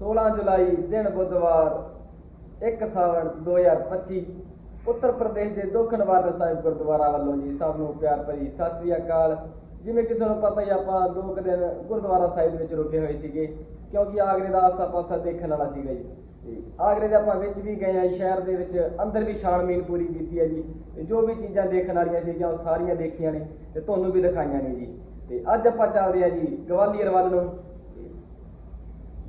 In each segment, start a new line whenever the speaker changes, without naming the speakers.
16 ਜੁਲਾਈ, ਦਿਨ ਬੁੱਧਵਾਰ 1 ਸਾਵਣ 2025 ਉੱਤਰ ਪ੍ਰਦੇਸ਼ ਦੇ ਦੋਖਨਵਾਰ ਸਾਹਿਬ ਗੁਰਦੁਆਰਾ ਵੱਲੋਂ ਜੀ ਸਭ ਨੂੰ ਪਿਆਰ ਭਰੀ ਸਤਿ ਸ੍ਰੀ ਅਕਾਲ। ਜਿਵੇਂ ਕਿ ਤੁਹਾਨੂੰ ਪਤਾ ਹੀ ਆਪਾਂ ਦੋ ਕੁ ਦਿਨ ਗੁਰਦੁਆਰਾ ਸਾਹਿਬ ਵਿੱਚ ਰੁਕੇ ਹੋਏ ਸੀਗੇ, ਕਿਉਂਕਿ ਆਗਰੇ ਦਾ ਆਸਾ ਪਾਸਾ ਦੇਖਣ ਵਾਲਾ ਸੀਗਾ ਜੀ। ਤੇ ਆਗਰੇ ਦੇ ਆਪਾਂ ਵਿੱਚ ਵੀ ਗਏ ਆ, ਸ਼ਹਿਰ ਦੇ ਵਿੱਚ ਅੰਦਰ ਵੀ ਛਾਣਬੀਨ ਪੂਰੀ ਕੀਤੀ ਹੈ ਜੀ। ਤੇ ਜੋ ਵੀ ਚੀਜ਼ਾਂ ਦੇਖਣ ਵਾਲੀਆਂ ਸੀਗੀਆਂ ਉਹ ਸਾਰੀਆਂ ਦੇਖੀਆਂ ਨੇ, ਤੇ ਤੁਹਾਨੂੰ ਵੀ ਦਿਖਾਈਆਂ ਨੇ ਜੀ। ਤੇ ਅੱਜ ਆਪਾਂ ਚੱਲਦੇ ਆ ਜੀ, ਗਵਾਲੀਅਰ ਵੱਲ ਨੂੰ।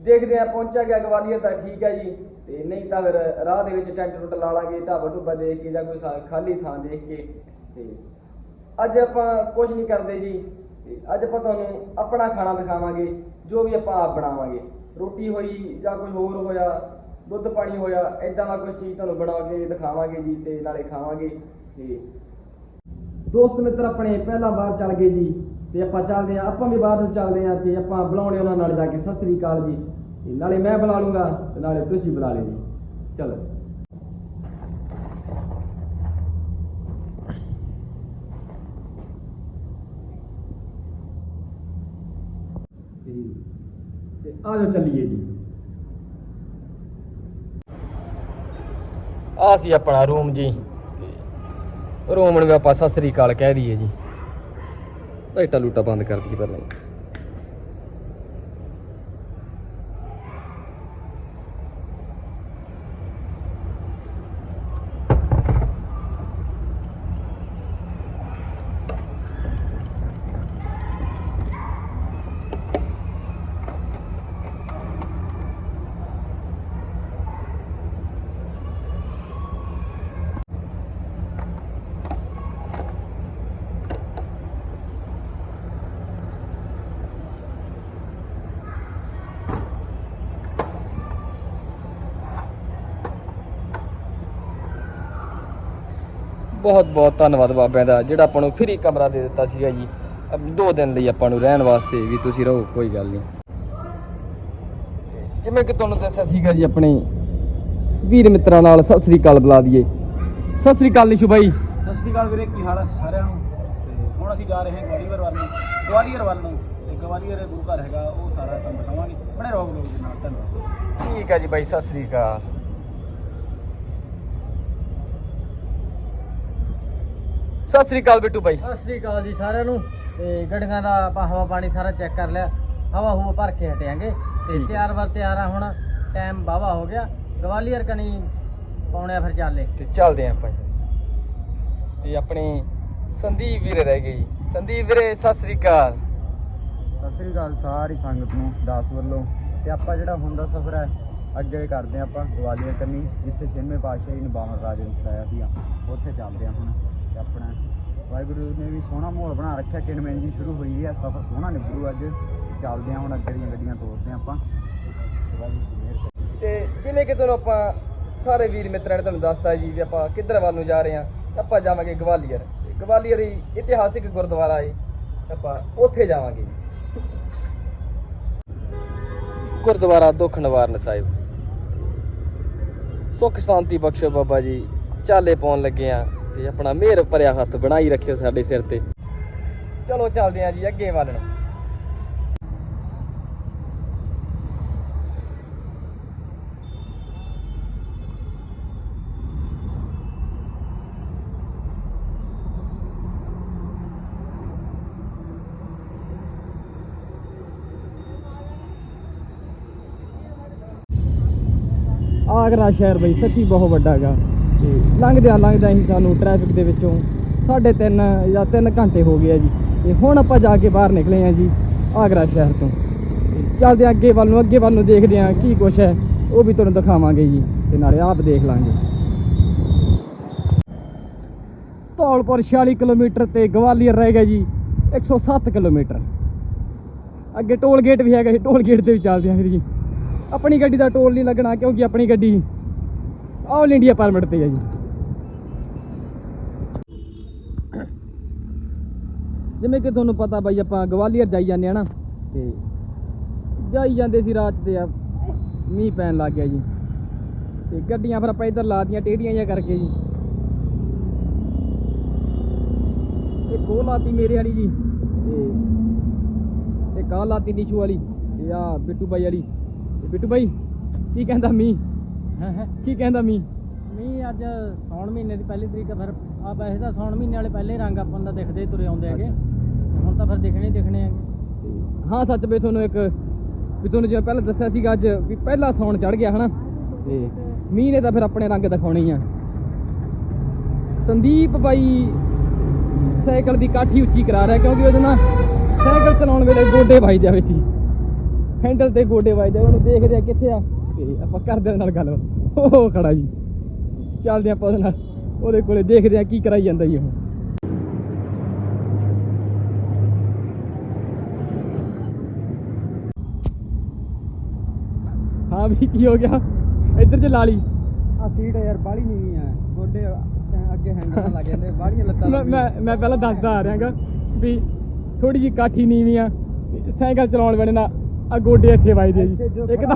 ਦੇਖਦੇ ਆ ਪਹੁੰਚਿਆ ਗਿਆ ਗਵਾਲੀਅਰ ਤਾਂ ਠੀਕ ਹੈ ਜੀ। ਤੇ ਨਹੀਂ ਤਾਂ ਫਿਰ ਰਾਹ ਦੇ ਵਿੱਚ ਟੈਂਟ ਟੁੱਟ ਲਾ ਲਾਂਗੇ, ਢਾਬਾ ਢੁੱਬਾ ਦੇਖ ਕੇ ਜਾਂ ਕੋਈ ਖਾਲੀ ਥਾਂ ਦੇਖ ਕੇ। ਤੇ ਅੱਜ ਆਪਾਂ ਕੁਝ ਨਹੀਂ ਕਰਦੇ ਜੀ। ਤੇ ਅੱਜ ਆਪਾਂ ਤੁਹਾਨੂੰ ਆਪਣਾ ਖਾਣਾ ਦਿਖਾਵਾਂਗੇ, ਜੋ ਵੀ ਆਪਾਂ ਆਪ ਬਣਾਵਾਂਗੇ। ਰੋਟੀ ਹੋਈ ਜਾਂ ਕੋਈ ਹੋਰ ਹੋਇਆ, ਦੁੱਧ ਪਾਣੀ ਹੋਇਆ ਐਦਾਂ ਦਾ ਕੁਝ ਚੀਜ਼ ਤੁਹਾਨੂੰ ਬਣਾ ਕੇ ਦਿਖਾਵਾਂਗੇ ਜੀ ਤੇ ਨਾਲੇ ਖਾਵਾਂਗੇ। ਤੇ ਦੋਸਤ ਮਿੱਤਰ, ਆਪਣੇ ਪਹਿਲਾਂ ਬਾਹਰ ਚੱਲ ਗਏ ਜੀ। ਤੇ ਆਪਾਂ ਚੱਲਦੇ ਆ ਆਪਾਂ ਵੀ ਬਾਹਰ ਨੂੰ ਚੱਲਦੇ ਆ ਤੇ ਆਪਾਂ ਬੁਲਾਉਣੇ ਉਹਨਾਂ ਨਾਲ ਜਾ ਕੇ। ਸਤਿ ਸ੍ਰੀ ਅਕਾਲ ਜੀ। ਨਾਲੇ ਮੈਂ ਬੁਲਾ ਲੂੰਗਾ ਤੇ ਨਾਲੇ ਤੁਸੀਂ ਬੁਲਾ ਲਿਓ ਜੀ। ਚਲੋ। ਤੇ ਆ ਜਾਓ ਚੱਲੀਏ ਜੀ। ਆ ਸੀ ਆਪਣਾ ਰੂਮ ਜੀ। ਤੇ ਰੂਮ ਨੂੰ ਆਪਾਂ ਸਤਿ ਸ੍ਰੀ ਅਕਾਲ ਕਹਿ ਦਈਏ ਜੀ। ਲਾਈਟਾਂ ਲੂਟਾ ਬੰਦ ਕਰ ਦਈਏ ਪਹਿਲਾਂ ਬਹੁਤ ਬਹੁਤ ਧੰਨਵਾਦ ਬਾਬਿਆਂ ਦਾ ਜਿਹੜਾ ਆਪਾਂ ਨੂੰ ਫ੍ਰੀ ਕਮਰਾ ਦੇ ਦਿੱਤਾ ਸੀਗਾ ਜੀ। ਦੋ ਦਿਨ ਲਈ ਆਪਾਂ ਨੂੰ ਰਹਿਣ ਵਾਸਤੇ ਵੀ ਤੁਸੀਂ ਰਹੋ ਕੋਈ ਗੱਲ ਨਹੀਂ। ਜਿਵੇਂ ਕਿ ਤੁਹਾਨੂੰ ਦੱਸਿਆ ਸੀਗਾ ਜੀ ਆਪਣੇ ਵੀਰ ਮਿੱਤਰਾਂ ਨਾਲ ਸਤਿ ਸ੍ਰੀ ਅਕਾਲ ਬੁਲਾ ਦਈਏ। ਸਤਿ ਸ੍ਰੀ ਅਕਾਲ ਨਿਸ਼ੂ ਬਾਈ।
ਸਤਿ ਸ਼੍ਰੀ ਅਕਾਲ ਵੀਰੇ ਕੀ ਹਾਲ ਹੈ ਸਾਰਿਆਂ ਨੂੰ? ਤੇ ਹੁਣ ਅਸੀਂ ਜਾ ਰਹੇ ਹਾਂ ਗਵਾਲੀਅਰ ਵੱਲ ਨੂੰ। ਗਵਾਲੀਅਰ ਵੱਲ ਨੂੰ। ਤੇ ਗਵਾਲੀਅਰ ਗੁਰੂ ਘਰ ਹੈਗਾ ਉਹ ਸਾਰਾ ਤੁਹਾਨੂੰ ਦਿਖਾਵਾਂਗੇ ਬੜੇ ਰੋਗ ਲੋਕ ਦੇ ਨਾਲ ਧੰਨਵਾਦ।
ਠੀਕ ਹੈ ਜੀ ਬਾਈ ਸਤਿ ਸ੍ਰੀ ਅਕਾਲ। ਸਤਿ ਸ੍ਰੀ ਅਕਾਲ ਬਿੱਟੂ ਬਾਈ।
ਸਤਿ ਸ੍ਰੀ ਅਕਾਲ ਜੀ ਸਾਰਿਆਂ ਨੂੰ। ਤੇ ਗੱਡੀਆਂ ਦਾ ਆਪਾਂ ਹਵਾ ਪਾਣੀ ਸਾਰਾ ਚੈੱਕ ਕਰ ਲਿਆ। ਹਵਾ ਹੂਵਾ ਭਰ ਕੇ ਹਟਿਆਂਗੇ। ਤੇ। ਤਿਆਰ ਵਰ ਤਿਆਰ ਆ ਹੁਣ। ਟਾਈਮ ਵਾਹਵਾ ਹੋ ਗਿਆ। ਗਵਾਲੀਅਰ ਕਣੀ ਪਾਉਣੇ ਆ ਫਿਰ ਚਾਲੇ
ਤੇ ਚੱਲਦੇ ਆਂ ਆਪਾਂ ਤੇ ਆਪਣੀ ਸੰਦੀਪ ਵੀਰੇ ਰਹਿ ਗਏ ਜੀ। ਸੰਦੀਪ ਵੀਰੇ ਸਤਿ ਸ੍ਰੀ ਅਕਾਲ।
ਸਤਿ ਸ਼੍ਰੀ ਅਕਾਲ ਸਾਰੀ ਸੰਗਤ ਨੂੰ ਦਾਸ ਵੱਲੋਂ। ਤੇ ਆਪਾਂ ਜਿਹੜਾ ਹੁਣ ਦਾ ਸਫ਼ਰ ਹੈ ਅੱਗੇ ਕਰਦੇ ਹਾਂ ਆਪਾਂ ਗਵਾਲੀਅਰ ਕੰਨੀ ਜਿੱਥੇ ਛੇਵੇਂ ਪਾਤਸ਼ਾਹੀ ਨੇ ਬਾਵਨ ਰਾਜੇ ਨੂੰ ਸਤਾਇਆ ਸੀ ਉੱਥੇ ਚੱਲਦੇ ਹਾਂ ਹੁਣ। ਆਪਣਾ। ਵਾਹਿਗੁਰੂ ਨੇ ਵੀ ਸੋਹਣਾ ਮਾਹੌਲ ਬਣਾ ਰੱਖਿਆ। ਕਿਨਮੈਨ ਜੀ ਸ਼ੁਰੂ ਹੋਈ ਹੈ ਸਫ਼ਰ ਸੋਹਣਾ ਨਿਕਲੂ ਅੱਜ। ਚੱਲਦੇ ਹਾਂ ਹੁਣ ਅੱਗੇ ਦੀਆਂ ਗੱਡੀਆਂ ਤੋਰਦੇ ਹਾਂ ਆਪਾਂ। ਤੇ
ਜਿਵੇਂ ਕਿ ਤੁਹਾਨੂੰ ਆਪਾਂ ਸਾਰੇ ਵੀਰ ਮਿੱਤਰਾਂ ਨੇ ਤੁਹਾਨੂੰ ਦੱਸਤਾ ਜੀ ਵੀ ਆਪਾਂ ਕਿੱਧਰ ਵੱਲ ਨੂੰ ਜਾ ਰਹੇ ਹਾਂ, ਆਪਾਂ ਜਾਵਾਂਗੇ ਗਵਾਲੀਅਰ। ਗਵਾਲੀਅਰ ਹੀ ਇਤਿਹਾਸਿਕ ਗੁਰਦੁਆਰਾ ਹੈ ਆਪਾਂ ਉੱਥੇ ਜਾਵਾਂਗੇ ਗੁਰਦੁਆਰਾ ਦੁੱਖ ਨਿਵਾਰਨ ਸਾਹਿਬ। ਸੁੱਖ ਸ਼ਾਂਤੀ ਬਖਸ਼ੋ ਬਾਬਾ ਜੀ। ਚਾਲੇ ਪਾਉਣ ਲੱਗੇ ਆ ਤੇ ਆਪਣਾ ਮਿਹਰ ਭਰਿਆ ਹੱਥ ਬਣਾਈ ਰੱਖਿਓ ਸਾਡੇ ਸਿਰ ਤੇ। ਚਲੋ ਚੱਲਦੇ ਆ ਜੀ, ਅੱਗੇ ਵੱਲ। ਨੂੰ ਆਗਰਾ ਸ਼ਹਿਰ ਬਈ, ਸੱਚੀ ਬਹੁਤ ਵੱਡਾ ਹੈਗਾ ਤੇ ਲੰਘਦਿਆਂ ਲੰਘਦਿਆਂ ਹੀ ਸਾਨੂੰ ਟ੍ਰੈਫਿਕ ਦੇ ਵਿੱਚੋਂ ਸਾਢੇ ਤਿੰਨ ਜਾਂ 3 ਘੰਟੇ ਹੋ ਗਏ ਆ ਜੀ। ਤੇ ਹੁਣ ਆਪਾਂ ਜਾ ਕੇ ਬਾਹਰ ਨਿਕਲੇ ਆ ਜੀ ਆਗਰਾ ਸ਼ਹਿਰ ਤੋਂ। ਚੱਲਦੇ ਹਾਂ ਅੱਗੇ ਵੱਲ ਨੂੰ, ਅੱਗੇ ਵੱਲ ਨੂੰ ਦੇਖਦੇ ਆ ਕੀ ਕੁਛ ਹੈ, ਉਹ ਵੀ ਤੁਹਾਨੂੰ ਦਿਖਾਵਾਂਗੇ ਜੀ। ਤੇ ਨਾਲੇ ਆਪ ਦੇਖ ਲਾਂਗੇ। ਧੌਲਪੁਰ 46 ਕਿਲੋਮੀਟਰ ਤੇ ਗਵਾਲੀਅਰ ਰਹਿ ਗਿਆ ਜੀ 107 ਕਿਲੋਮੀਟਰ। ਅੱਗੇ ਟੋਲ ਗੇਟ ਵੀ ਹੈਗਾ ਜੀ, ਟੋਲ ਗੇਟ ਤੇ ਵੀ ਚੱਲਦੇ ਆਂ ਫਿਰ ਜੀ। ਆਪਣੀ ਗੱਡੀ ਦਾ ਟੋਲ ਨਹੀਂ ਲੱਗਣਾ ਕਿਉਂਕਿ ਆਪਣੀ ਗੱਡੀ ਆਲ ਇੰਡੀਆ ਪਰਮਿਟ ਤੇ ਹੈ ਜੀ। ਜਿਵੇਂ ਕਿ ਤੁਹਾਨੂੰ ਪਤਾ ਬਾਈ ਆਪਾਂ ਗਵਾਲੀਅਰ ਜਾਈ ਜਾਂਦੇ ਆ ਨਾ, ਤੇ ਜਾਈ ਜਾਂਦੇ ਸੀ ਰਾਤ ਤੇ ਆ, ਮੀਂਹ ਪੈਣ ਲੱਗ ਗਿਆ ਜੀ। ਤੇ ਗੱਡੀਆਂ ਫਿਰ ਆਪਾਂ ਇੱਧਰ ਲਾਤੀਆਂ ਟੇਢੀਆਂ ਜਿਹਾ ਕਰਕੇ ਜੀ। ਇਹ ਉਹ ਲਾਤੀ ਮੇਰੇ ਵਾਲੀ ਜੀ, ਤੇ ਇਹ ਕਾਹ ਲਾਤੀ ਨਿਸ਼ੂ ਵਾਲੀ, ਤੇ ਆ ਬਿੱਟੂ ਬਾਈ ਵਾਲੀ। ਤੇ ਬਿੱਟੂ ਬਾਈ, ਕੀ ਕਹਿੰਦਾ ਮੀਂਹ? ਕੀ ਕਹਿੰਦਾ ਮੀ
ਮੀਂਹ ਅੱਜ ਸੌਣ ਮਹੀਨੇ ਦੀ ਪਹਿਲੀ ਤਰੀਕ ਆ, ਫਿਰ ਆ ਵੈਸੇ ਤਾਂ ਸੌਣ ਮਹੀਨੇ ਵਾਲੇ ਪਹਿਲੇ ਰੰਗ ਆਪਾਂ ਤਾਂ ਦਿਖਦੇ ਤੁਰੇ ਆਉਂਦੇ ਹੈਗੇ। ਹੁਣ ਤਾਂ ਫਿਰ ਦਿਖਣੇ ਦਿਖਣੇ ਹੈਗੇ।
ਹਾਂ ਸੱਚ ਬਈ ਤੁਹਾਨੂੰ ਇੱਕ ਵੀ ਤੁਹਾਨੂੰ ਜਿਵੇਂ ਪਹਿਲਾਂ ਦੱਸਿਆ ਸੀਗਾ ਅੱਜ ਵੀ ਪਹਿਲਾ ਸੌਣ ਚੜ ਗਿਆ ਹਨਾ? ਤੇ ਮੀਂਹ ਨੇ ਤਾਂ ਫਿਰ ਆਪਣੇ ਰੰਗ ਦਿਖਾਉਣੇ ਆ। ਸੰਦੀਪ ਬਾਈ ਸਾਈਕਲ ਦੀ ਕਾਠੀ ਉੱਚੀ ਕਰਾ ਰਿਹਾ ਕਿਉਂਕਿ ਉਹਦੇ ਨਾਲ ਸਾਈਕਲ ਚਲਾਉਣ ਵੇਲੇ ਗੋਡੇ ਵੱਜਦੇ ਆ ਵਿੱਚ ਹੀ। ਹੈਂਡਲ ਤੇ ਗੋਡੇ ਵੱਜਦੇ ਉਹਨੂੰ ਦੇਖਦੇ ਆ ਕਿੱਥੇ ਆ। ਤੇ ਆਪਾਂ ਕਰਦੇ ਨਾਲ ਗੱਲ ਉਹ ਖੜਾ ਜੀ। ਚੱਲਦੇ ਆਪਾਂ ਉਹਦੇ ਨਾਲ। ਉਹਦੇ ਕੋਲੇ ਦੇਖਦੇ ਆ ਕੀ ਕਰਾਈ ਜਾਂਦਾ ਜੀ ਉਹ। ਹਾਂ ਵੀ ਕੀ ਹੋ ਗਿਆ? ਇੱਧਰ ਚ ਲਾ ਲਈ।
ਆ ਸੀਟ ਯਾਰ ਬਾਲੀ ਨਹੀਂ ਆ। ਗੋਡੇ ਅੱਗੇ ਹੈਂਡਲ ਲੱਗ ਜਾਂਦੇ ਬਾਲੀਆਂ ਲੱਤਾਂ
ਮੈਂ ਮੈਂ ਪਹਿਲਾਂ ਦੱਸਦਾ ਆ ਰਿਹਾਗਾ ਵੀ ਥੋੜੀ ਜੀ ਕਾਠੀ ਨੀਵੀਂ ਆ। ਸਾਈਕਲ ਚਲਾਉਣ ਵੇਲੇ ਨਾ ਆ ਗੋਡੇ ਇੱਥੇ ਵੱਜਦੇ ਜੀ। ਇੱਕ ਤਾਂ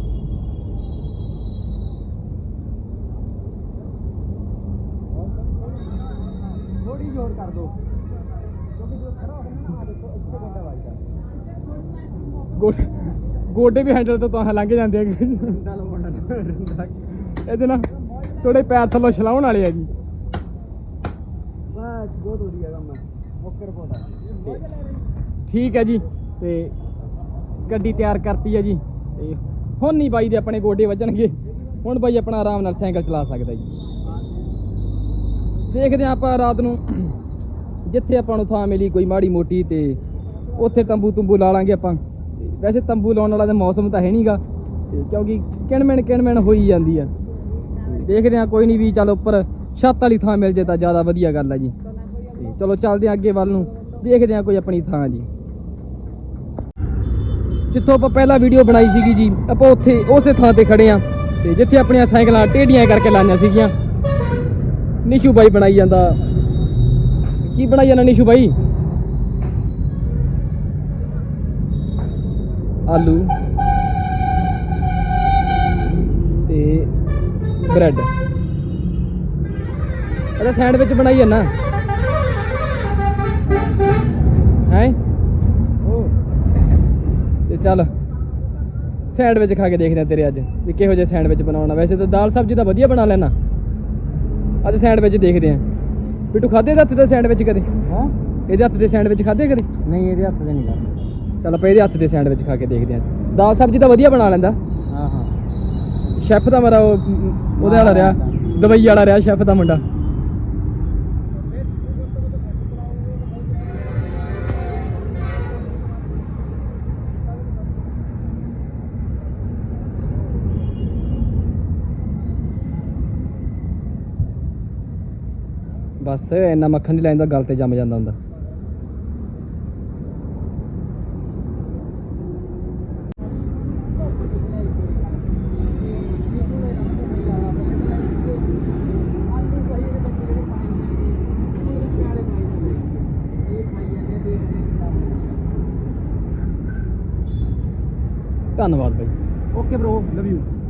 ਗੋਡੇ
ਗੋਡੇ ਵੀ ਹੈਂਡਲ ਤੋਂ ਤਾਂ ਲੰਘ ਜਾਂਦੇ ਆ ਇਹਦੇ ਨਾਲ ਥੋੜੇ ਪੈਰ ਥੱਲੋਂ ਛਲਾਉਣ ਵਾਲੇ ਆ ਜੀ।
ਬਸ ਬਹੁਤ ਵਧੀਆ ਕੰਮ ਹੈ ਰਿਪੋਰਟ ਆ
ਠੀਕ ਹੈ ਜੀ ਤੇ ਗੱਡੀ ਤਿਆਰ ਕਰਤੀ ਹੈ ਜੀ ਤੇ ਹੁਣ ਨਹੀਂ ਬਾਈ ਦੇ ਆਪਣੇ ਗੋਡੇ ਵੱਜਣਗੇ। ਹੁਣ ਬਾਈ ਆਪਣਾ ਆਰਾਮ ਨਾਲ ਸਾਈਕਲ ਚਲਾ ਸਕਦਾ ਜੀ। ਦੇਖਦੇ ਆਪਾਂ ਰਾਤ ਨੂੰ ਜਿੱਥੇ ਆਪਾਂ ਨੂੰ ਥਾਂ ਮਿਲੀ ਕੋਈ ਮਾੜੀ ਮੋਟੀ ਤੇ ਉੱਥੇ ਤੰਬੂ ਤੁੰਬੂ ਲਾ ਲਾਂਗੇ ਆਪਾਂ। ਵੈਸੇ ਤੰਬੂ ਲਾਉਣ ਵਾਲਾ ਤਾਂ ਮੌਸਮ ਤਾਂ ਹੈ ਨਹੀਂਗਾ, ਤੇ ਕਿਉਂਕਿ ਕਿਣਮਿਣ ਕਿਣਮਿਣ ਹੋਈ ਜਾਂਦੀ ਆ। ਦੇਖਦੇ ਹਾਂ, ਕੋਈ ਨਹੀਂ ਵੀ ਚੱਲ ਉੱਪਰ ਛੱਤ ਵਾਲੀ ਥਾਂ ਮਿਲ ਜੇ ਤਾਂ ਜ਼ਿਆਦਾ ਵਧੀਆ ਗੱਲ ਆ ਜੀ। ਤੇ ਚਲੋ ਚੱਲਦੇ ਹਾਂ ਅੱਗੇ ਵੱਲ ਨੂੰ, ਦੇਖਦੇ ਹਾਂ ਕੋਈ ਆਪਣੀ ਥਾਂ ਜੀ। ਜਿੱਥੋਂ ਆਪਾਂ ਪਹਿਲਾਂ ਵੀਡੀਓ ਬਣਾਈ ਸੀਗੀ ਜੀ, ਆਪਾਂ ਉੱਥੇ ਉਸੇ ਥਾਂ ਤੇ ਖੜੇ ਆ ਤੇ ਜਿੱਥੇ ਆਪਣੀਆਂ ਸਾਈਕਲਾਂ ਟੇਢੀਆਂ ਕਰਕੇ ਲਾਈਆਂ ਸੀਗੀਆਂ। ਨਿਸ਼ੂ ਬਾਈ ਬਣਾਈ ਜਾਂਦਾ। ਕੀ ਬਣਾਈ ਜਾਂਦਾ ਨਿਸ਼ੂ ਬਾਈ? ਆਲੂ ਤੇ ਬ੍ਰੈਡ। ਇਹਦਾ ਸੈਂਡਵਿਚ ਬਣਾਈ ਹੈ?
ਉਹ
ਤੇ ਚੱਲ ਸੈਂਡਵਿਚ ਖਾ ਕੇ ਦੇਖਦੇ ਆ ਤੇਰੇ ਅੱਜ ਵੀ ਕਿਹੋ ਜਿਹਾ ਸੈਂਡਵਿਚ ਬਣਾਉਣਾ। ਵੈਸੇ ਤਾਂ ਦਾਲ ਸਬਜ਼ੀ ਤਾਂ ਵਧੀਆ ਬਣਾ ਲੈਣਾ ਅੱਜ ਸੈਂਡਵਿਚ ਦੇਖਦੇ ਆ। ਬਿੱਟੂ ਖਾਦੇ ਦੇ ਹੱਥ ਦੇ ਸੈਂਡਵਿਚ ਕਦੇ?
ਹਾਂ?
ਇਹਦੇ ਹੱਥ ਦੇ ਸੈਂਡਵਿਚ ਖਾਦੇ ਕਦੇ?
ਨਹੀਂ ਇਹਦੇ ਹੱਥ ਦੇ ਨਹੀਂ ਕਰ
ਚੱਲ ਆਪਾਂ ਇਹਦੇ ਹੱਥ ਦੇ ਸੈਂਡਵਿਚ ਖਾ ਕੇ ਦੇਖਦੇ ਆ ਦਾਲ ਸਬਜ਼ੀ ਤਾਂ ਵਧੀਆ ਬਣਾ ਲੈਂਦਾ।
ਹਾਂ ਹਾਂ।
ਸ਼ੈਫ ਦਾ ਮੇਰਾ ਉਹਦੇ ਵਾਲਾ ਰਿਹਾ। ਦਵਾਈ ਵਾਲਾ ਰਿਹਾ ਸ਼ੈਫ ਦਾ ਮੁੰਡਾ। ਬਸ ਇੰਨਾ ਮੱਖਣ ਨਹੀਂ ਲੈਂਦਾ ਗਲ ਤੇ ਜੰਮ ਜਾਂਦਾ ਹੁੰਦਾ। ਧੰਨਵਾਦ ਬਾਈ।
ਓਕੇ ਬ్రో ਲਵ ਯੂ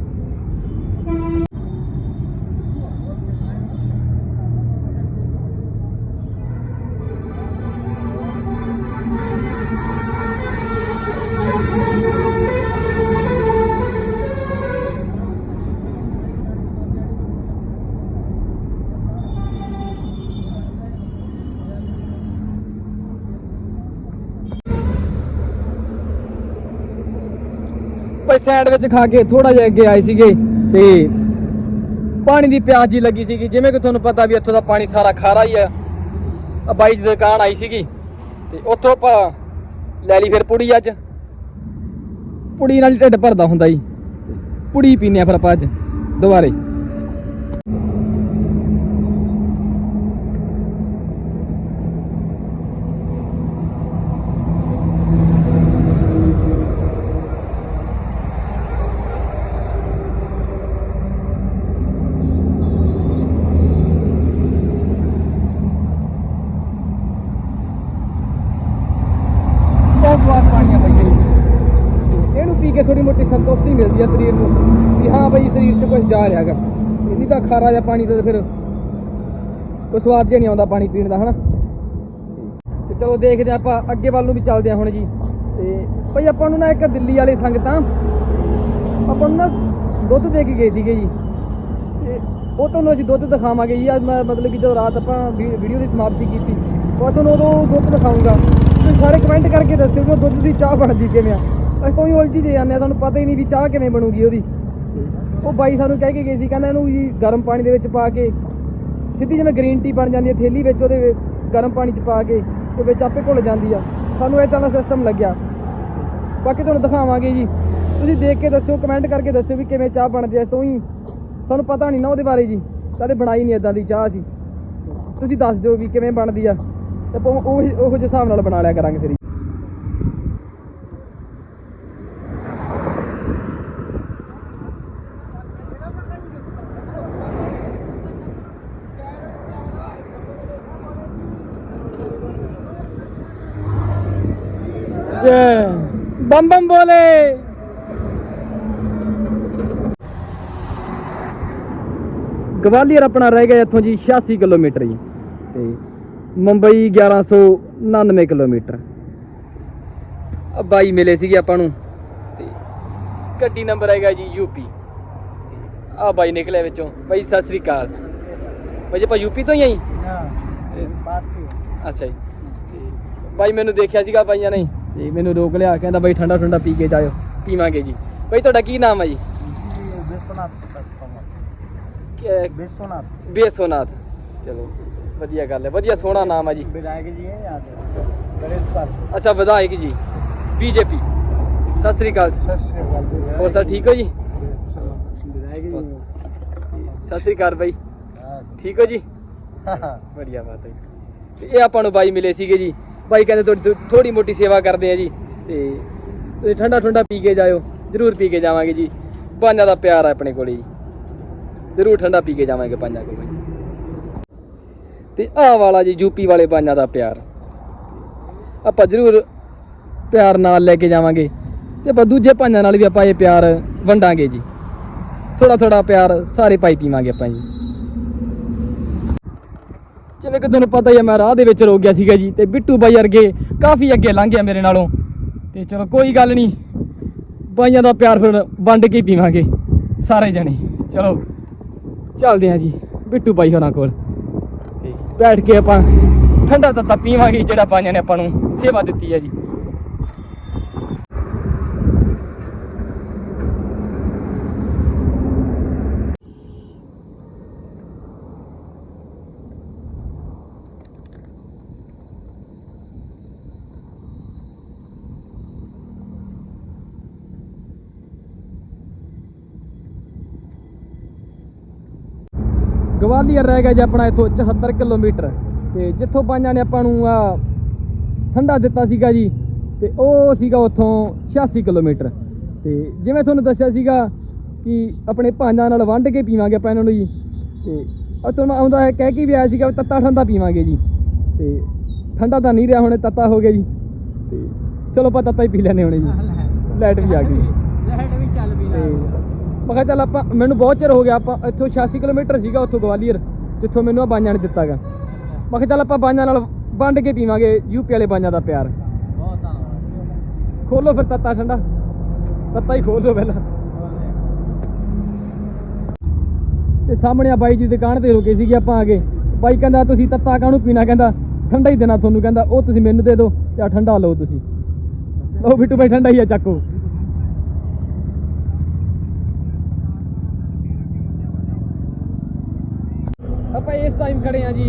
ਭਾਈ ਸੈਂਡਵਿਚ ਖਾ ਕੇ ਥੋੜਾ ਜਿਹਾ ਅੱਗੇ ਆਏ ਸੀਗੇ ਤੇ ਪਾਣੀ ਦੀ ਪਿਆਸ ਜੀ ਲੱਗੀ ਸੀਗੀ। ਜਿਵੇਂ ਕਿ ਤੁਹਾਨੂੰ ਪਤਾ ਵੀ ਇੱਥੋਂ ਦਾ ਪਾਣੀ ਸਾਰਾ ਖਾਰਾ ਹੀ ਆ। ਆ ਬਾਈ ਦੀ ਦੁਕਾਨ ਆਈ ਸੀਗੀ ਤੇ ਉੱਥੋਂ ਆਪਾਂ ਲੈ ਲਈ ਫਿਰ ਪੁੜੀ ਅੱਜ। ਪੁੜੀ ਨਾਲ ਢਿੱਡ ਭਰਦਾ ਹੁੰਦਾ ਜੀ। ਪੁੜੀ ਪੀਨੇ ਆ ਫਿਰ ਆਪਾਂ ਅੱਜ। ਦੁਬਾਰੇ ਥੋੜੀ ਮੋਟੀ ਸੰਤੁਸ਼ਟੀ ਮਿਲਦੀ ਆ ਸਰੀਰ ਨੂੰ ਵੀ ਹਾਂ ਬਈ ਸਰੀਰ 'ਚ ਕੁਝ ਜਾ ਰਿਹਾ ਹੈਗਾ ਇੰਨੀ ਤਾਂ ਖਾਰਾ ਪਾਣੀ ਤਾਂ ਫਿਰ ਕੋਈ ਸਵਾਦ ਜਿਹਾ ਨਹੀਂ ਆਉਂਦਾ ਪਾਣੀ ਪੀਣ ਦਾ, ਹਨਾ? ਤੇ ਚਲੋ ਦੇਖਦੇ ਹਾਂ ਆਪਾਂ, ਅੱਗੇ ਵੱਲ ਨੂੰ ਵੀ ਚੱਲਦੇ ਹਾਂ ਹੁਣ ਜੀ। ਤੇ ਭਈ ਆਪਾਂ ਨੂੰ ਨਾ ਇੱਕ ਦਿੱਲੀ ਵਾਲੇ ਸੰਗਤਾਂ ਆਪਾਂ ਨੂੰ ਨਾ ਦੁੱਧ ਦੇ ਕੇ ਗਏ ਸੀਗੇ ਜੀ। ਤੇ ਉਹ ਤੁਹਾਨੂੰ ਅਸੀਂ ਦੁੱਧ ਦਿਖਾਵਾਂਗੇ ਜੀ। ਅੱਜ ਮੈਂ ਮਤਲਬ ਕਿ ਜਦੋਂ ਰਾਤ ਆਪਾਂ ਵੀ- ਵੀਡੀਓ ਦੀ ਸਮਾਪਤੀ ਕੀਤੀ, ਉਹ ਤੁਹਾਨੂੰ ਉਦੋਂ ਦੁੱਧ ਦਿਖਾਊਂਗਾ। ਤੁਸੀਂ ਸਾਰੇ ਕਮੈਂਟ ਕਰਕੇ ਦੱਸਿਓ ਕਿ ਉਹ ਦੁੱਧ ਦੀ ਚਾਹ ਬਣਦੀ ਕਿਵੇਂ ਆ। ਅਸੀਂ ਤਾਂ ਹੀ ਉਲਝੀ ਦੇ ਜਾਂਦੇ ਆ ਤੁਹਾਨੂੰ ਪਤਾ ਹੀ ਨਹੀਂ ਵੀ ਚਾਹ ਕਿਵੇਂ ਬਣੂਗੀ ਉਹਦੀ। ਉਹ ਬਾਈ ਸਾਨੂੰ ਕਹਿ ਕੇ ਗਏ ਸੀ, ਕਹਿੰਦਾ ਇਹਨੂੰ ਜੀ ਗਰਮ ਪਾਣੀ ਦੇ ਵਿੱਚ ਪਾ ਕੇ, ਸਿੱਧੀ ਜਿਵੇਂ ਗ੍ਰੀਨ ਟੀ ਬਣ ਜਾਂਦੀ ਹੈ ਥੈਲੀ ਵਿੱਚ, ਉਹਦੇ ਗਰਮ ਪਾਣੀ 'ਚ ਪਾ ਕੇ ਉਹ ਵਿੱਚ ਆਪੇ ਘੁਲ ਜਾਂਦੀ ਆ। ਸਾਨੂੰ ਇਦਾਂ ਦਾ ਸਿਸਟਮ ਲੱਗਿਆ। ਬਾਕੀ ਤੁਹਾਨੂੰ ਦਿਖਾਵਾਂਗੇ ਜੀ। ਤੁਸੀਂ ਦੇਖ ਕੇ ਦੱਸਿਓ ਕਮੈਂਟ ਕਰਕੇ ਦੱਸਿਓ ਵੀ ਕਿਵੇਂ ਚਾਹ ਬਣਦੀ ਐ ਤੋਂ ਹੀ। ਸਾਨੂੰ ਪਤਾ ਨਹੀਂ ਨਾ ਉਹਦੇ ਬਾਰੇ ਜੀ। ਕਦੇ ਬਣਾਈ ਨਹੀਂ ਇਦਾਂ ਦੀ ਚਾਹ ਅਸੀਂ। ਤੁਸੀਂ ਦੱਸ ਦਿਓ ਵੀ ਕਿਵੇਂ ਬਣਦੀ ਆ। ਤੇ ਆਪਾਂ ਉਹ ਉਹ ਜਿਹੇ ਹਿਸਾਬ ਨਾਲ ਬਣਾ ਲਿਆ ਕਰਾਂਗੇ ਫਿਰ ਜੀ। ਜੈ ਬੰਮ ਬੰਮ ਬੋਲੇ ਗਵਾਲੀਅਰ ਆਪਣਾ ਰਹਿ ਗਿਆ ਇੱਥੋਂ ਜੀ 86 ਕਿਲੋਮੀਟਰ ਜੀ ਤੇ ਮੁੰਬਈ 1199 ਕਿਲੋਮੀਟਰ ਆ ਬਾਈ ਮਿਲੇ ਸੀਗੇ ਆਪਾਂ ਨੂੰ ਤੇ ਗੱਡੀ ਨੰਬਰ ਹੈਗਾ ਜੀ ਯੂਪੀ ਆ ਬਾਈ ਨਿਕਲਿਆ ਵਿੱਚੋਂ ਬਾਈ ਸਤਿ ਸ੍ਰੀ ਅਕਾਲ ਜੀ ਆਪਾਂ ਯੂਪੀ ਤੋਂ ਹੀ ਆਈ ਅੱਛਾ ਜੀ ਬਾਈ ਮੈਨੂੰ ਦੇਖਿਆ ਸੀਗਾ ਬਾਈਆਂ ਨੇ ਤੇ ਮੈਨੂੰ ਰੋਕ ਲਿਆ ਕਹਿੰਦਾ ਬਾਈ ਠੰਡਾ ਠੰਡਾ ਪੀ ਕੇ ਜਾਇਓ ਪੀਵਾਂਗੇ ਜੀ। ਬਾਈ ਤੁਹਾਡਾ ਕੀ ਨਾਮ ਹੈ ਜੀ? ਬੇਸੋਨਾਥ ਚਲੋ ਵਧੀਆ ਗੱਲ ਹੈ ਵਧੀਆ ਸੋਹਣਾ ਨਾਮ ਹੈ ਜੀ।
ਵਿਧਾਇਕ ਜੀ ਹੈ। ਯਾਦ
ਅੱਛਾ ਵਿਧਾਇਕ ਜੀ ਬੀਜੇਪੀ। ਸਤਿ ਸ੍ਰੀ ਅਕਾਲ
ਸਤਿ ਸ਼੍ਰੀ ਅਕਾਲ
ਹੋਰ ਸਰ ਠੀਕ ਹੋ ਜੀ? ਸਤਿ ਸ੍ਰੀ ਅਕਾਲ ਬਾਈ। ਠੀਕ ਹੋ ਜੀ? ਵਧੀਆ ਬਾਤ ਹੈ। ਇਹ ਆਪਾਂ ਨੂੰ ਬਾਈ ਮਿਲੇ ਸੀਗੇ ਜੀ। ਬਾਈ ਕਹਿੰਦੇ ਤੁਹਾਡੀ ਥੋੜੀ ਮੋਟੀ ਸੇਵਾ ਕਰਦੇ ਆ ਜੀ। ਤੇ ਤੁਸੀਂ ਠੰਡਾ ਠੰਡਾ ਪੀ ਕੇ ਜਾਇਓ। ਜ਼ਰੂਰ ਪੀ ਕੇ ਜਾਵਾਂਗੇ ਜੀ। ਪੰਜਾਂ ਦਾ ਪਿਆਰ ਹੈ ਆਪਣੇ ਕੋਲੇ ਜੀ। ਜ਼ਰੂਰ ਠੰਡਾ ਪੀ ਕੇ ਜਾਵਾਂਗੇ ਪੰਜਾਂ ਕੋਲ ਬਾਈ ਤੇ ਆਹ ਵਾਲਾ ਜੀ ਯੂਪੀ ਵਾਲੇ ਪੰਜਾਂ ਦਾ ਪਿਆਰ। ਆਪਾਂ ਜ਼ਰੂਰ ਪਿਆਰ ਨਾਲ ਲੈ ਕੇ ਜਾਵਾਂਗੇ। ਤੇ ਆਪਾਂ ਦੂਜੇ ਪੰਜਾਂ ਨਾਲ ਵੀ ਆਪਾਂ ਇਹ ਪਿਆਰ ਵੰਡਾਂਗੇ ਜੀ। ਥੋੜਾ ਥੋੜਾ ਪਿਆਰ ਸਾਰੇ ਭਾਈ ਪੀਵਾਂਗੇ ਆਪਾਂ ਜੀ। ਜਿਵੇਂ ਕਿ ਤੁਹਾਨੂੰ ਪਤਾ ਹੀ ਹੈ ਮੈਂ ਰਾਹ ਦੇ ਵਿੱਚ ਰੁਕ ਗਿਆ ਸੀਗਾ ਜੀ ਤੇ ਬਿੱਟੂ ਬਾਈ ਵਰਗੇ ਕਾਫੀ ਅੱਗੇ ਲੰਘ ਗਿਆ ਮੇਰੇ ਨਾਲੋਂ। ਤੇ ਚਲੋ ਕੋਈ ਗੱਲ ਨਹੀਂ, ਬਾਈਆਂ ਦਾ ਪਿਆਰ ਫਿਰ ਵੰਡ ਕੇ ਪੀਵਾਂਗੇ, ਸਾਰੇ ਜਣੇ। ਚਲੋ, ਚੱਲਦੇ ਹਾਂ ਜੀ, ਬਿੱਟੂ ਬਾਈ ਹੋਰਾਂ ਕੋਲ। ਤੇ ਬੈਠ ਕੇ ਆਪਾਂ ਠੰਡਾ ਤੱਤਾ ਪੀਵਾਂਗੇ, ਜਿਹੜਾ ਬਾਈਆਂ ਨੇ ਆਪਾਂ ਨੂੰ ਸੇਵਾ ਦਿੱਤੀ ਹੈ ਜੀ। ਗਵਾਲੀਅਰ ਰਹਿ ਗਿਆ ਜੀ ਆਪਣਾ ਇੱਥੋਂ 74 ਕਿਲੋਮੀਟਰ। ਤੇ ਜਿੱਥੋਂ ਪੰਜਾਂ ਨੇ ਆਪਾਂ ਨੂੰ ਆ ਠੰਡਾ ਦਿੱਤਾ ਸੀਗਾ ਜੀ ਤੇ ਉਹ ਸੀਗਾ ਉੱਥੋਂ 86 ਕਿਲੋਮੀਟਰ। ਤੇ ਜਿਵੇਂ ਤੁਹਾਨੂੰ ਦੱਸਿਆ ਸੀਗਾ ਕਿ ਆਪਣੇ ਪੰਜਾਂ ਨਾਲ ਵੰਡ ਕੇ ਪੀਵਾਂਗੇ ਆਪਾਂ ਇਹਨਾਂ ਨੂੰ ਜੀ। ਤੇ ਉਹ ਤੁਹਾਨੂੰ ਆਉਂਦਾ ਹੈ ਕਹਿ ਕੇ ਵੀ ਆਇਆ ਸੀਗਾ ਤੱਤਾ ਠੰਡਾ ਪੀਵਾਂਗੇ ਜੀ। ਤੇ ਠੰਡਾ ਤਾਂ ਨਹੀਂ ਰਿਹਾ ਹੁਣ ਤੱਤਾ ਹੋ ਗਿਆ ਜੀ। ਤੇ ਚਲੋ ਆਪਾਂ ਤੱਤਾ ਹੀ ਪੀ ਲੈਨੇ ਹੁਣੇ ਜੀ। ਲਾਈਟ ਵੀ ਆ ਗਈ।
ਲੈਟ ਵੀ ਚੱਲ
ਤੇ ਮੈਂ ਕਿਹਾ ਚੱਲ ਆਪਾਂ ਮੈਨੂੰ ਬਹੁਤ ਚਿਰ ਹੋ ਗਿਆ ਆਪਾਂ ਇੱਥੋਂ 86 ਕਿਲੋਮੀਟਰ ਸੀਗਾ ਉੱਥੋਂ ਗਵਾਲੀਅਰ ਜਿੱਥੋਂ ਮੈਨੂੰ ਆ ਬਾਂਝਾਂ ਨੇ ਦਿੱਤਾਗਾ ਮੈਂ ਕਿਹਾ ਚੱਲ ਆਪਾਂ ਬਾਂਝਾਂ ਨਾਲ ਵੰਡ ਕੇ ਪੀਵਾਂਗੇ ਯੂਪੀ ਵਾਲੇ ਬਾਂਝਾਂ ਦਾ ਪਿਆਰ।
ਬਹੁਤ ਧੰਨਵਾਦ।
ਖੋਲੋ ਫਿਰ ਤੱਤਾ ਠੰਡਾ। ਤੱਤਾ ਹੀ ਖੋਲੋ ਪਹਿਲਾਂ। ਤੇ ਸਾਹਮਣੇ ਆ ਬਾਈ ਜੀ ਦੁਕਾਨ ਤੇ ਰੁਕੇ ਸੀਗੇ ਆਪਾਂ ਆ ਕੇ। ਬਾਈ ਕਹਿੰਦਾ ਤੁਸੀਂ ਤੱਤਾ ਕਾਹਨੂੰ ਪੀਣਾ? ਕਹਿੰਦਾ ਠੰਡਾ ਹੀ ਦੇਣਾ ਤੁਹਾਨੂੰ। ਕਹਿੰਦਾ ਉਹ ਤੁਸੀਂ ਮੈਨੂੰ ਦੇ ਦਿਓ ਤੇ ਆ ਠੰਡਾ ਲਓ ਤੁਸੀਂ। ਲਓ ਬਿੱਟੂ ਬਾਈ ਠੰਡਾ ਹੀ ਆ ਚੱਕੋ ਆਪਾਂ ਇਸ ਟਾਈਮ ਖੜੇ ਆ ਜੀ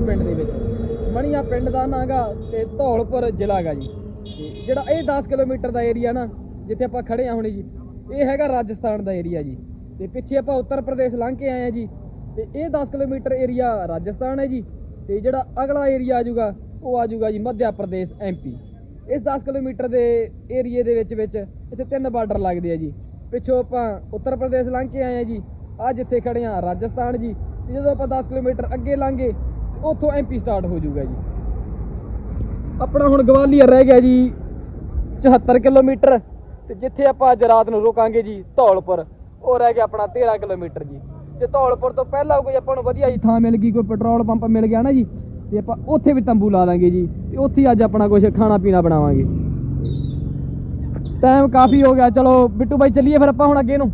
ਮਣੀਆਂ ਪਿੰਡ ਦੇ ਵਿੱਚ। ਮਣੀਆਂ ਪਿੰਡ ਦਾ ਨਾਗਾ ਤੇ ਧੌਲਪੁਰ ਜ਼ਿਲ੍ਹਾ ਗਾ ਜੀ। ਤੇ ਜਿਹੜਾ ਇਹ 10 ਕਿਲੋਮੀਟਰ ਦਾ ਏਰੀਆ ਨਾ, ਜਿੱਥੇ ਆਪਾਂ ਖੜੇ ਆ ਹੁਣੇ ਜੀ, ਇਹ ਹੈਗਾ ਰਾਜਸਥਾਨ ਦਾ ਏਰੀਆ ਜੀ। ਤੇ ਪਿੱਛੇ ਆਪਾਂ ਉੱਤਰ ਪ੍ਰਦੇਸ਼ ਲੰਘ ਕੇ ਆਏ ਆ ਜੀ। ਤੇ ਇਹ 10 ਕਿਲੋਮੀਟਰ ਏਰੀਆ ਰਾਜਸਥਾਨ ਹੈ ਜੀ। ਤੇ ਜਿਹੜਾ ਅਗਲਾ ਏਰੀਆ ਆ ਜਾਊਗਾ ਉਹ ਆ ਜਾਊਗਾ ਜੀ ਮੱਧ ਪ੍ਰਦੇਸ਼ ਐਮਪੀ ਇਸ 10 ਕਿਲੋਮੀਟਰ ਦੇ ਏਰੀਏ ਦੇ ਵਿੱਚ ਵਿੱਚ ਇੱਥੇ ਤਿੰਨ ਬਾਰਡਰ ਲੱਗਦੇ ਆ ਜੀ। ਪਿੱਛੋਂ ਆਪਾਂ ਉੱਤਰ ਪ੍ਰਦੇਸ਼ ਲੰਘ ਕੇ ਆਏ ਆ ਜੀ। ਆ ਜਿੱਥੇ ਖੜੇ ਆ ਰਾਜਸਥਾਨ ਜੀ। ਤੇ ਜਦੋਂ ਆਪਾਂ 10 ਕਿਲੋਮੀਟਰ ਅੱਗੇ ਲੰਘੇ ਉੱਥੋਂ ਐਮਪੀ ਸਟਾਰਟ ਹੋ ਜਾਊਗਾ ਜੀ। ਆਪਣਾ ਹੁਣ ਗਵਾਲੀਅਰ ਰਹਿ ਗਿਆ ਜੀ 74 ਕਿਲੋਮੀਟਰ ਤੇ ਜਿੱਥੇ ਆਪਾਂ ਅੱਜ ਰਾਤ ਨੂੰ ਰੁਕਾਂਗੇ ਜੀ ਧੌਲਪੁਰ, ਉਹ ਰਹਿ ਗਿਆ ਆਪਣਾ 13 ਕਿਲੋਮੀਟਰ ਜੀ। ਜੇ ਧੌਲਪੁਰ ਤੋਂ ਪਹਿਲਾਂ ਕੋਈ ਆਪਾਂ ਨੂੰ ਵਧੀਆ ਜੀ ਥਾਂ ਮਿਲ ਗਈ, ਕੋਈ ਪੈਟਰੋਲ ਪੰਪ ਮਿਲ ਗਿਆ ਨਾ ਜੀ, ਤੇ ਆਪਾਂ ਉੱਥੇ ਵੀ ਤੰਬੂ ਲਾ ਲਾਂਗੇ ਜੀ, ਤੇ ਉੱਥੇ ਹੀ ਅੱਜ ਆਪਣਾ ਕੁਝ ਖਾਣਾ ਪੀਣਾ ਬਣਾਵਾਂਗੇ। ਟਾਈਮ ਕਾਫੀ ਹੋ ਗਿਆ, ਚਲੋ ਬਿੱਟੂ ਬਾਈ ਚੱਲੀਏ ਫਿਰ ਆਪਾਂ ਹੁਣ ਅੱਗੇ ਨੂੰ।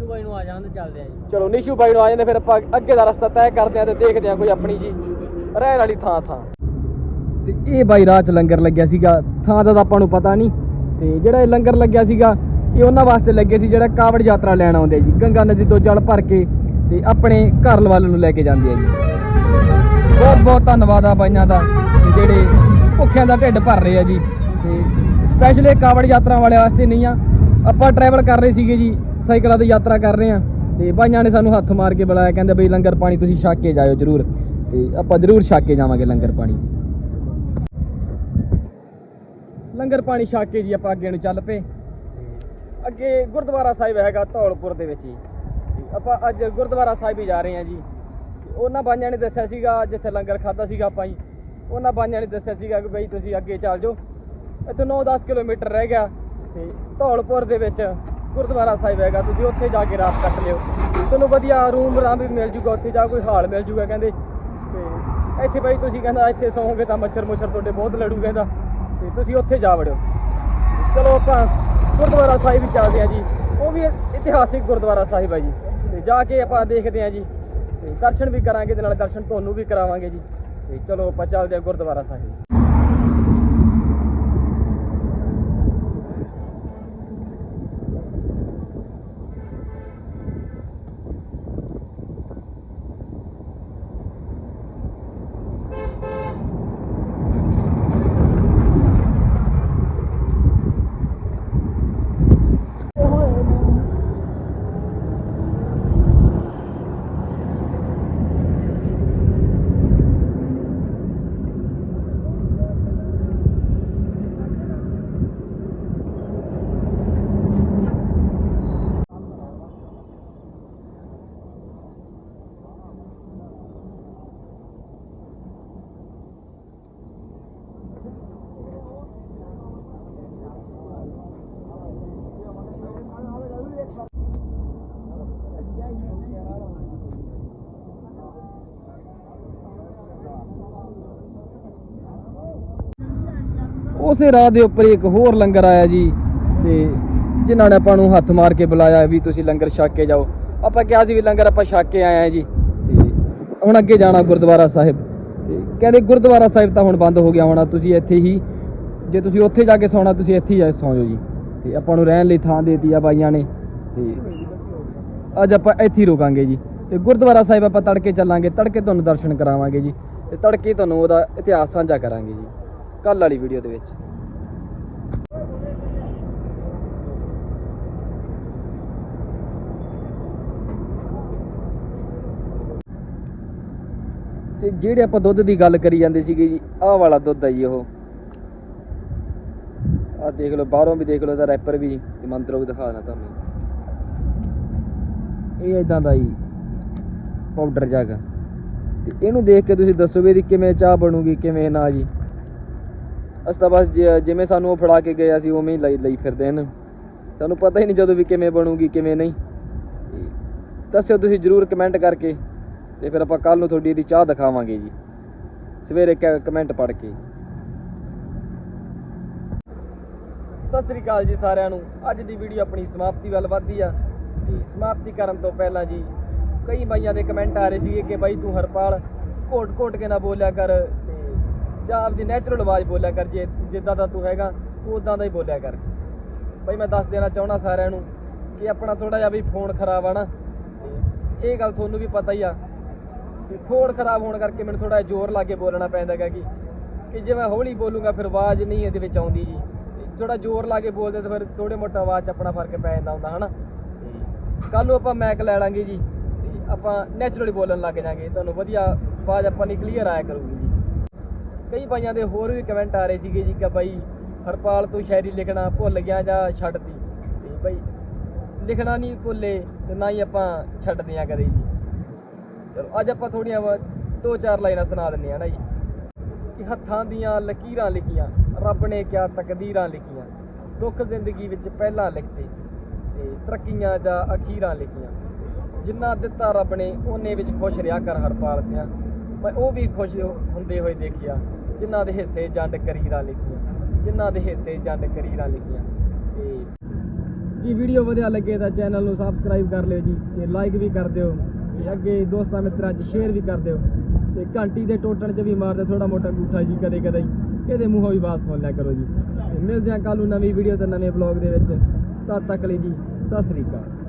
ਨਿਸ਼ੂ ਬਾਈ ਨੂੰ ਆ ਜਾਣ ਤੇ ਚੱਲਦੇ ਆ ਜੀ।
ਚਲੋ, ਨਿਸ਼ੂ ਬਾਈ ਨੂੰ ਆ ਜਾਂਦੇ, ਫਿਰ ਆਪਾਂ ਅੱਗੇ ਦਾ ਰਸਤਾ ਤੈਅ ਕਰਦੇ ਆ ਤੇ ਦੇਖਦੇ ਆ ਕੋਈ ਆਪਣੀ ਜੀ ਰਹਿਣ ਵਾਲੀ ਥਾਂ ਥਾਂ। ਤੇ ਇਹ ਬਾਈ ਰਾਹ 'ਚ ਲੰਗਰ ਲੱਗਿਆ ਸੀਗਾ, ਥਾਂ ਦਾ ਤਾਂ ਆਪਾਂ ਨੂੰ ਪਤਾ ਨਹੀਂ। ਤੇ ਜਿਹੜਾ ਇਹ ਲੰਗਰ ਲੱਗਿਆ ਸੀਗਾ, ਇਹ ਉਹਨਾਂ ਵਾਸਤੇ ਲੱਗੇ ਸੀ ਜਿਹੜਾ ਕਾਵੜ ਯਾਤਰਾ ਲੈਣ ਆਉਂਦੇ ਆ ਜੀ। ਗੰਗਾ ਨਦੀ ਤੋਂ ਜਲ ਭਰ ਕੇ ਤੇ ਆਪਣੇ ਘਰ ਵੱਲ ਨੂੰ ਲੈ ਕੇ ਜਾਂਦੇ ਆ ਜੀ। ਬਹੁਤ ਬਹੁਤ ਧੰਨਵਾਦ ਆ ਬਾਈਆਂ ਦਾ, ਜਿਹੜੇ ਭੁੱਖਿਆਂ ਦਾ ਢਿੱਡ ਭਰ ਰਹੇ ਆ ਜੀ। ਤੇ ਸਪੈਸ਼ਲ ਇਹ ਕਾਵੜ ਯਾਤਰਾ ਵਾਲਿਆਂ ਵਾਸਤੇ ਨਹੀਂ ਆ। ਆਪਾਂ ਟਰੈਵਲ ਕਰ ਰਹੇ ਸੀਗੇ ਜੀ ਸਾਈਕਲਾਂ ਤੇ ਯਾਤਰਾ ਕਰ ਰਹੇ ਆ ਤੇ ਬਾਈਆਂ ਨੇ ਸਾਨੂੰ ਹੱਥ ਮਾਰ ਕੇ ਬੁਲਾਇਆ, ਕਹਿੰਦੇ ਬਈ ਲੰਗਰ ਪਾਣੀ ਤੁਸੀਂ ਛੱਕ ਕੇ ਜਾਇਓ ਜਰੂਰ। ਤੇ ਆਪਾਂ ਜਰੂਰ ਛੱਕ ਕੇ ਜਾਵਾਂਗੇ ਲੰਗਰ ਪਾਣੀ। ਲੰਗਰ ਪਾਣੀ ਛੱਕ ਕੇ ਜੀ ਆਪਾਂ ਅੱਗੇ ਨੂੰ ਚੱਲ ਪਏ। ਅੱਗੇ ਗੁਰਦੁਆਰਾ ਸਾਹਿਬ ਹੈਗਾ ਧੌਲਪੁਰ ਦੇ ਵਿੱਚ ਜੀ। ਆਪਾਂ ਅੱਜ ਗੁਰਦੁਆਰਾ ਸਾਹਿਬ ਹੀ ਜਾ ਰਹੇ ਹਾਂ ਜੀ। ਉਹਨਾਂ ਬਾਈਆਂ ਨੇ ਦੱਸਿਆ ਸੀਗਾ, ਜਿੱਥੇ ਲੰਗਰ ਖਾਦਾ ਸੀਗਾ ਆਪਾਂ ਜੀ। ਉਹਨਾਂ ਬਾਈਆਂ ਨੇ ਦੱਸਿਆ ਸੀਗਾ ਕਿ ਬਈ ਤੁਸੀਂ ਅੱਗੇ ਚੱਲ ਜਾਓ। ਇੱਥੋਂ 9-10 ਕਿਲੋਮੀਟਰ ਰਹਿ ਗਿਆ। ਤੇ ਧੌਲਪੁਰ ਦੇ ਵਿੱਚ ਗੁਰਦੁਆਰਾ ਸਾਹਿਬ ਹੈਗਾ, ਤੁਸੀਂ ਉੱਥੇ ਜਾ ਕੇ ਰਾਤ ਕੱਟ ਲਿਓ। ਤੁਹਾਨੂੰ ਵਧੀਆ ਰੂਮ ਰਾਮ ਵੀ ਮਿਲ ਜੂਗਾ, ਉੱਥੇ ਜਾ ਕੋਈ ਹਾਲ ਮਿਲ ਜੂਗਾ, ਕਹਿੰਦੇ। ਤੇ ਇੱਥੇ ਭਾਈ ਤੁਸੀਂ ਕਹਿੰਦਾ, ਇੱਥੇ ਸੌਂਗੇ ਤਾਂ ਮੱਛਰ ਮੁੱਛਰ ਤੁਹਾਡੇ ਬਹੁਤ ਲੜੂ, ਕਹਿੰਦਾ। ਤੇ ਤੁਸੀਂ ਉੱਥੇ ਜਾ ਵੜਿਓ। ਚਲੋ ਆਪਾਂ ਗੁਰਦੁਆਰਾ ਸਾਹਿਬ ਵੀ ਚੱਲਦੇ ਆ ਜੀ। ਉਹ ਵੀ ਇਤਿਹਾਸਿਕ ਗੁਰਦੁਆਰਾ ਸਾਹਿਬ ਹੈ ਜੀ। ਤੇ ਜਾ ਕੇ ਆਪਾਂ ਦੇਖਦੇ ਆ ਜੀ। ਤੇ ਦਰਸ਼ਨ ਵੀ ਕਰਾਂਗੇ ਤੇ ਨਾਲ ਦਰਸ਼ਨ ਤੁਹਾਨੂੰ ਵੀ ਕਰਾਵਾਂਗੇ ਜੀ। ਤੇ ਚਲੋ ਆਪਾਂ ਚੱਲਦੇ ਆ ਗੁਰਦੁਆਰਾ ਸਾਹਿਬ। ਉਸੇ ਰਾਹ ਦੇ ਉੱਪਰ ਇੱਕ ਹੋਰ ਲੰਗਰ ਆਇਆ ਜੀ ਤੇ ਜਿਨ੍ਹਾਂ ਨੇ ਆਪਾਂ ਨੂੰ ਹੱਥ ਮਾਰ ਕੇ ਬੁਲਾਇਆ ਵੀ ਤੁਸੀਂ ਲੰਗਰ ਛਕ ਕੇ ਜਾਓ। ਆਪਾਂ ਕਿਹਾ ਸੀ ਵੀ ਲੰਗਰ ਆਪਾਂ ਛਕ ਕੇ ਆਏ ਆ ਜੀ। ਤੇ ਹੁਣ ਅੱਗੇ ਜਾਣਾ ਗੁਰਦੁਆਰਾ ਸਾਹਿਬ। ਤੇ ਕਹਿੰਦੇ ਗੁਰਦੁਆਰਾ ਸਾਹਿਬ ਤਾਂ ਹੁਣ ਬੰਦ ਹੋ ਗਿਆ ਹੋਣਾ, ਤੁਸੀਂ ਇੱਥੇ ਹੀ, ਜੇ ਤੁਸੀਂ ਉੱਥੇ ਜਾ ਕੇ ਸੌਣਾ, ਤੁਸੀਂ ਇੱਥੇ ਹੀ ਜਾ ਸੌਂ ਜਾਓ ਜੀ। ਤੇ ਆਪਾਂ ਨੂੰ ਰਹਿਣ ਲਈ ਥਾਂ ਦੇਤੀ ਆ ਬਾਈਆਂ ਨੇ। ਤੇ ਅੱਜ ਆਪਾਂ ਇੱਥੇ ਹੀ ਰੁਕਾਂਗੇ ਜੀ। ਤੇ ਗੁਰਦੁਆਰਾ ਸਾਹਿਬ ਆਪਾਂ ਤੜਕੇ ਚੱਲਾਂਗੇ, ਤੜਕੇ ਤੁਹਾਨੂੰ ਦਰਸ਼ਨ ਕਰਾਵਾਂਗੇ ਜੀ। ਤੇ ਤੜਕੇ ਤੁਹਾਨੂੰ ਉਹਦਾ ਇਤਿਹਾਸ ਸਾਂਝਾ ਕਰਾਂਗੇ ਜੀ। ਕੱਲ ਵਾਲੀ ਵੀਡੀਓ ਦੇ ਵਿੱਚ। ਤੇ ਜਿਹੜੇ ਆਪਾਂ ਦੁੱਧ ਦੀ ਗੱਲ ਕਰੀ ਜਾਂਦੇ ਸੀਗੇ ਜੀ, ਆਹ ਵਾਲਾ ਦੁੱਧ ਹੈ ਜੀ ਉਹ। ਆਹ ਦੇਖ ਲਓ, ਬਾਹਰੋਂ ਵੀ ਦੇਖ ਲਓ, ਇਹਦਾ ਰੈਪਰ ਵੀ ਤੇ ਮੰਤਰੋਂ ਵੀ ਦਿਖਾ ਦਿੰਦਾ ਤੁਹਾਨੂੰ। ਇਹ ਇਦਾਂ ਦਾ ਜੀ ਪਾਊਡਰ ਜਗ। ਤੇ ਇਹਨੂੰ ਦੇਖ ਕੇ ਤੁਸੀਂ ਦੱਸੋ ਵੀ ਇਹਦੀ ਕਿਵੇਂ ਚਾਹ ਬਣੂਗੀ, ਕਿਵੇਂ ਨਾ ਜੀ। ਅਸੀਂ ਤਾਂ ਬਸ ਜਿ- ਜਿਵੇਂ ਸਾਨੂੰ ਉਹ ਫੜਾ ਕੇ ਗਏ, ਅਸੀਂ ਉਵੇਂ ਹੀ ਲਈ ਲਈ ਫਿਰਦੇ ਹਨ। ਸਾਨੂੰ ਪਤਾ ਹੀ ਨਹੀਂ ਜਦੋਂ ਵੀ ਕਿਵੇਂ ਬਣੂਗੀ, ਕਿਵੇਂ ਨਹੀਂ। ਦੱਸਿਓ ਤੁਸੀਂ ਜਰੂਰ ਕਮੈਂਟ ਕਰਕੇ ਤੇ ਫਿਰ ਆਪਾਂ ਕੱਲ ਨੂੰ ਤੁਹਾਡੀ ਇਹਦੀ ਚਾਹ ਦਿਖਾਵਾਂਗੇ ਜੀ। ਸਵੇਰੇ ਕਮੈਂਟ ਪੜ੍ਹ ਕੇ। ਸਤਿ ਸ੍ਰੀ ਅਕਾਲ ਜੀ ਸਾਰਿਆਂ ਨੂੰ। ਅੱਜ ਦੀ ਵੀਡੀਓ ਆਪਣੀ ਸਮਾਪਤੀ ਵੱਲ ਵੱਧਦੀ ਆ। ਤੇ ਸਮਾਪਤੀ ਕਰਨ ਤੋਂ ਪਹਿਲਾਂ ਜੀ, ਕਈ ਬਾਈਆਂ ਦੇ ਕਮੈਂਟ ਆ ਰਹੇ ਸੀਗੇ ਕਿ ਬਾਈ ਤੂੰ ਹਰਪਾਲ ਘੋਟ ਘੋਟ ਕੇ ਨਾ ਬੋਲਿਆ ਕਰ। ਜਾਂ ਆਪਦੀ ਨੈਚੁਰਲ ਆਵਾਜ਼ ਬੋਲਿਆ ਕਰ, ਜੇ ਜਿੱਦਾਂ ਦਾ ਤੂੰ ਹੈਗਾ, ਤੂੰ ਉਦਾਂ ਦਾ ਹੀ ਬੋਲਿਆ ਕਰ। ਬਈ ਮੈਂ ਦੱਸ ਦੇਣਾ ਚਾਹਣਾ ਸਾਰਿਆਂ ਨੂੰ ਕਿ ਆਪਣਾ ਥੋੜਾ ਜਿਹਾ ਵੀ ਫੋਨ ਖਰਾਬ ਆ ਨਾ। ਤੇ ਇਹ ਗੱਲ ਤੁਹਾਨੂੰ ਵੀ ਪਤਾ ਹੀ ਆ ਕਿ ਫੋਨ ਖਰਾਬ ਹੋਣ ਕਰਕੇ ਮੈਨੂੰ ਥੋੜਾ ਜ਼ੋਰ ਲਾ ਕੇ ਬੋਲਣਾ ਪੈਂਦਾ ਹੈਗਾ ਕਿ ਕਿ ਜੇ ਮੈਂ ਹੌਲੀ ਬੋਲੂੰਗਾ ਫਿਰ ਆਵਾਜ਼ ਨਹੀਂ ਇਹਦੇ ਵਿੱਚ ਆਉਂਦੀ ਜੀ। ਥੋੜਾ ਜ਼ੋਰ ਲਾ ਕੇ ਬੋਲਦੇ ਤਾਂ ਫਿਰ ਥੋੜੇ ਮੋਟਾ ਆਵਾਜ਼ 'ਚ ਆਪਣਾ ਫ਼ਰਕ ਪੈ ਜਾਂਦਾ ਹੁੰਦਾ, ਹਨਾ? ਕੱਲ ਨੂੰ ਆਪਾਂ ਮੈਕ ਲੈ ਲਾਂਗੇ ਜੀ, ਤੇ ਆਪਾਂ ਨੈਚੁਰਲੀ ਬੋਲਣ ਲੱਗ ਜਾਾਂਗੇ। ਤੁਹਾਨੂੰ ਵਧੀਆ ਆਵਾਜ਼ ਆਪਾਂ ਨਹੀਂ ਕਲੀਅਰ ਆਇਆ ਕਰੂਗੀ ਜੀ। ਕਈ ਬਾਈਆਂ ਦੇ ਹੋਰ ਵੀ ਕਮੈਂਟ ਆ ਰਹੇ ਸੀਗੇ ਜੀ ਕਿ ਬਾਈ ਹਰਪਾਲ ਤੂੰ ਸ਼ਾਇਰੀ ਲਿਖਣਾ ਭੁੱਲ ਗਿਆ ਜਾਂ ਛੱਡਤੀ। ਤੇ ਬਾਈ ਲਿਖਣਾ ਨਹੀਂ ਭੁੱਲੇ ਤੇ ਨਾ ਹੀ ਆਪਾਂ ਛੱਡਦੇ ਆ ਕਦੇ ਜੀ। ਚਲੋ, ਅੱਜ ਆਪਾਂ ਥੋੜੀਆਂ ਵਾ- ਦੋ ਚਾਰ ਲਾਈਨਾਂ ਸੁਣਾ ਦਿੰਨੇ ਆ ਨਾ ਜੀ। ਕਿ ਹੱਥਾਂ ਦੀਆਂ ਲਕੀਰਾਂ ਲਿਖੀਆਂ, ਰੱਬ ਨੇ ਕਿਆ ਤਕਦੀਰਾਂ ਲਿਖੀਆਂ, ਦੁੱਖ ਜ਼ਿੰਦਗੀ ਵਿੱਚ ਪਹਿਲਾਂ ਲਿਖਤੇ ਤੇ ਤਰੱਕੀਆਂ ਜਾਂ ਅਖੀਰਾਂ ਲਿਖੀਆਂ। ਜਿੰਨਾ ਦਿੱਤਾ ਰੱਬ ਨੇ, ਉਹਨੇ ਵਿੱਚ ਖੁਸ਼ ਰਿਹਾ ਕਰ ਹਰਪਾਲ ਸਿਆ। ਮੈਂ ਉਹ ਵੀ ਖੁਸ਼ ਹੁੰਦੇ ਹੋਏ ਦੇਖਿਆ। ਜਿਨ੍ਹਾਂ ਦੇ ਹਿੱਸੇ ਜੰਡ ਕਰੀਰਾਂ ਲਿਖੀਆਂ, ਜਿਨ੍ਹਾਂ ਦੇ ਹਿੱਸੇ ਜੰਡ ਕਰੀਰਾਂ ਲਿਖੀਆਂ। ਤੇ ਜੀ ਵੀਡੀਓ ਵਧੀਆ ਲੱਗੇ ਤਾਂ ਚੈਨਲ ਨੂੰ ਸਬਸਕ੍ਰਾਈਬ ਕਰ ਲਿਓ ਜੀ ਤੇ ਲਾਈਕ ਵੀ ਕਰ ਦਿਓ। ਤੇ ਅੱਗੇ ਦੋਸਤਾਂ ਮਿੱਤਰਾਂ 'ਚ ਸ਼ੇਅਰ ਵੀ ਕਰ ਦਿਓ। ਤੇ ਘੰਟੀ ਦੇ ਟੋਟਣ 'ਚ ਵੀ ਮਾਰਦੇ ਥੋੜਾ ਮੋਟਾ ਗੂਠਾ ਜੀ ਕਦੇ ਕਦੇ। ਇਹਦੇ ਮੂੰਹੋਂ ਵੀ ਬਾਤ ਸੁਣ ਲਿਆ ਕਰੋ ਜੀ। ਤੇ ਮਿਲਦੇ ਹਾਂ ਕੱਲ ਨੂੰ ਨਵੀਂ ਵੀਡੀਓ ਤੇ ਨਵੇਂ ਬਲੌਗ ਦੇ ਵਿੱਚ। ਤਦ ਤੱਕ ਲਈ ਜੀ, ਸਤਿ ਸ੍ਰੀ ਅਕਾਲ।